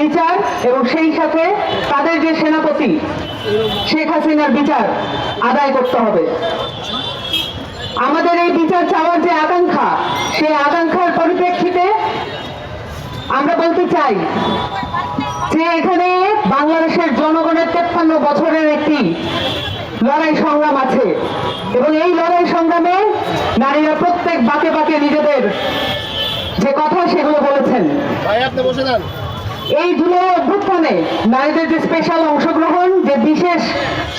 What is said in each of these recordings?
বিচার এবং সেই সাথে তাদের যে সেনাপতি, শেখ হাসিনার বিচার আদায় করতে হবে। আমাদের এই বিচার চাওয়ার যে আকাঙ্ক্ষা, সেই আকাঙ্ক্ষার পরিপ্রেক্ষিতে আমরা বলতে চাই যে এখানে বাংলাদেশের জনগণের তেপ্পান্ন বছরের একটি লড়াই সংগ্রাম আছে এবং এই লড়াই সংগ্রামে নারীরা প্রত্যেক বাকে বাকে নিজেদের যে কথা সেগুলো বলেছেন। এই জুলাই অভ্যুত্থানে নারীদের যে স্পেশাল অংশগ্রহণ, যে বিশেষ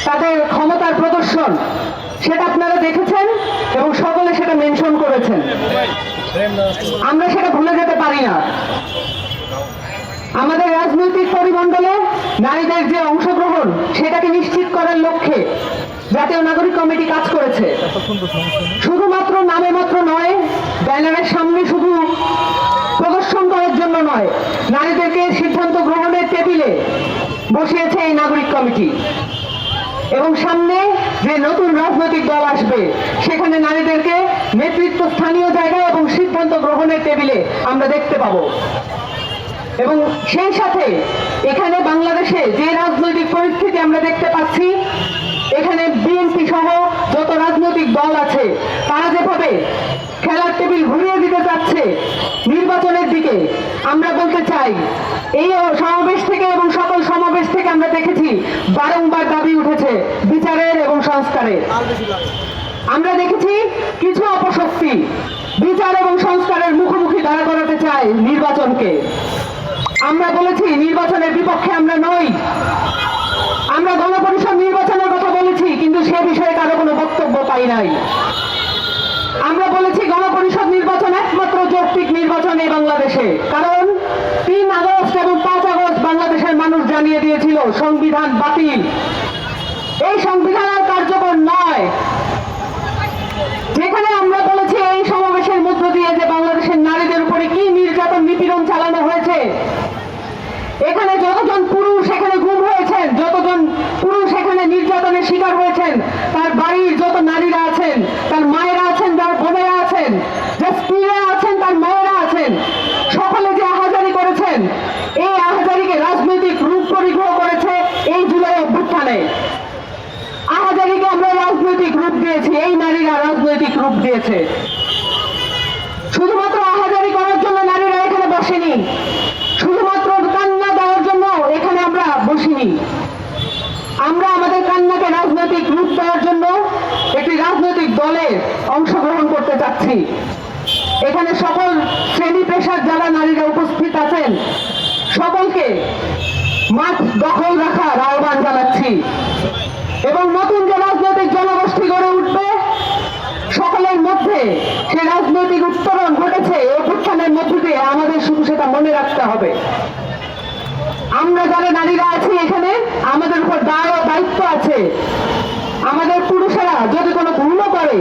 তাদের ক্ষমতার প্রদর্শন, সেটা আপনারা দেখেছেন এবং সকলে সেটা মেনশন করেছেন। আমরা সেটা ভুলে যেতে পারি না। আমাদের রাজনৈতিক পরিমণ্ডলে নারীদের যে অংশগ্রহণ, সেটাকে নিশ্চিত করার লক্ষ্যে জাতীয় নাগরিক কমিটি কাজ করেছে। শুধুমাত্র নামে মাত্র নয়, ব্যানারের সামনে শুধু নয় নারীদেরকে সিদ্ধান্ত গ্রহণের টেবিলে বসিয়েছে এই নাগরিক কমিটি। এবং সামনে যে নতুন রাজনৈতিক দল আসবে, সেখানে নারীদেরকে নেতৃত্ব স্থানীয় জায়গায় এবং সিদ্ধান্ত গ্রহণের টেবিলে আমরা দেখতে পাবো। এবং সেই সাথে এখানে বাংলাদেশে যে রাজনৈতিক পরিস্থিতি আমরা দেখতে পাচ্ছি, এখানে বিএনপি সহ যত রাজনৈতিক দল আছে, তারা যেভাবে খেলার টেবিল ঘুরিয়ে দিতে যাচ্ছে নির্বাচনের দিকে আমরা বলতে চাই, এই সমাবেশ থেকে এবং সকল সমাবেশ থেকে আমরা দেখেছি বারংবার দাবি উঠেছে বিচারের এবং সংস্কারের। আমরা দেখেছি কিছু অপশক্তি বিচার এবং সংস্কারের মুখোমুখি দাঁড়া করাতে চায় নির্বাচনকে। আমরা বলেছি, নির্বাচনের বিপক্ষে আমরা নই। আমরা গণপরিষদ নির্বাচনের কথা বলেছি, কিন্তু সে বিষয়ে কারও কোনো বক্তব্য পাই নাই। আমরা বলেছি, গণপরিষদ নির্বাচন একমাত্র যৌক্তিক নির্বাচন এই বাংলাদেশে। কারণ তিন আগস্ট এবং পাঁচ আগস্ট বাংলাদেশের মানুষ জানিয়ে দিয়েছিল, সংবিধান বাতিল। এই সংবিধান আর কার্যকর নয়। যেখানে আমরা বলেছি এই সমাবেশের মধ্য দিয়ে যে বাংলাদেশের নারীদের উপরে কি নির্যাতন নিপীড়ন চালানো হয়েছে, এখানে যতজন পুরুষ এখানে গুম হয়েছেন যতজন পুরুষ এখানে নির্যাতনের শিকার হয়েছেন তার বাড়ির যত নারীরা আছেন তার মায়েরা আছেন তার বোনেরা আছেন যে স্ত্রীরা আছেন তার মায়েরা আছেন সকলে যে আহাজারি করেছেন এই আহাজারিকে রাজনৈতিক রূপ পরিগ্রহ করেছে এই জুলাই অভ্যুত্থানে আহাজারিকে আমরা রাজনৈতিক রূপ দিয়েছি, এই নারীরা রাজনৈতিক রূপ দিয়েছে। শুধুমাত্র আহাজারি করার জন্য নারীরা এখানে বসেনি। শুধুমাত্র কান্না দেওয়ার জন্য এখানে আমরা বসিনি। আমরা আমাদের কান্নাকে রাজনৈতিক রূপ দেওয়ার জন্য একটি রাজনৈতিক দলে অংশগ্রহণ করতে চাচ্ছি এখানে সকল শ্রেণি পেশার যারা নারীরা উপস্থিত আছেন, সকলকে মাঠ দখল রাখার আহ্বান জানাচ্ছি। এবং নতুন যে রাজনৈতিক জনগোষ্ঠী গড়ে উঠবে সকলের মধ্যে সে রাজনৈতিক উত্তরণ ঘটেছে অভ্যুত্থানের মধ্য দিয়ে আমাদের শুধু সেটা মনে রাখতে হবে। আমরা যারা নারীরা আছি এখানে, আমাদের উপর দায় দায়িত্ব আছে। আমাদের পুরুষেরা যদি কোনো ভুলও করে,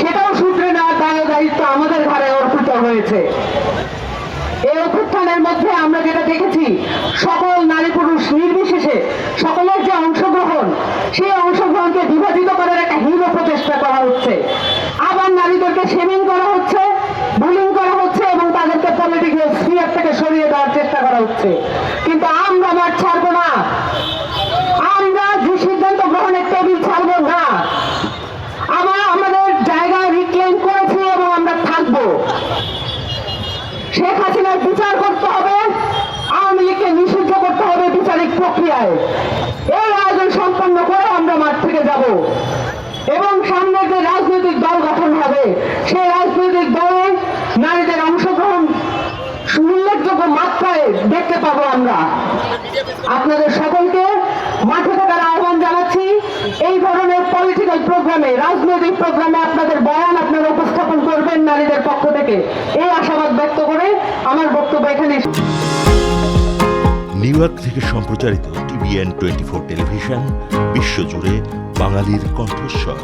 সেটাও সূত্রে নেওয়ার দায় দায়িত্ব আমাদের ঘরে অর্পিত হয়েছে। এই অভ্যুত্থানের মধ্যে আমরা যেটা দেখেছি সকল নারী পুরুষ নির্বিশেষে সকলের যে অংশগ্রহণ সেই অংশগ্রহণকে বিভাজিত করার একটা হীন প্রচেষ্টা করা হচ্ছে আবার নারীদেরকে শেমিং করা হচ্ছে বুলিং করা হচ্ছে এবং তাদেরকে পলিটিক্যাল স্পিয়ার থেকে সরিয়ে দেওয়ার চেষ্টা করা হচ্ছে। কিন্তু আমরা মাঠ ছাড়বো না। আমরা যে সিদ্ধান্ত গ্রহণের টেবিল ছাড়বো না। আমরা আমাদের জায়গা রিক্লেম করেছি এবং আমরা থাকব। শেখ হাসিনার বিচার করতে হবে, আওয়ামী লীগকে নিষিদ্ধ করতে হবে বিচারিক প্রক্রিয়ায়। এই আয়োজন সম্পন্ন করে আমরা মাঠ থেকে যাব এবং সামনে যে রাজনৈতিক দল গঠন হবে সেই রাজনৈতিক দলে নারীদের অংশগ্রহণ উল্লেখযোগ্য মাত্রায় দেখতে পাবো আমরা। আপনাদের সকলকে মাঠে থাকার আহ্বান জানাচ্ছি। এই ধরনের পলিটিক্যাল প্রোগ্রামে রাজনৈতিক প্রোগ্রামে আপনাদের বয়ান আপনারা উপস্থাপন করবেন নারীদের পক্ষ থেকে। এই আশাবাদ ব্যক্ত করে আমার বক্তব্য এখানে নিউ ইয়র্ক থেকে সম্প্রচারিত টিভিএন টোয়েন্টি ফোর টেলিভিশন বিশ্বজুড়ে বাঙালির কণ্ঠস্বর।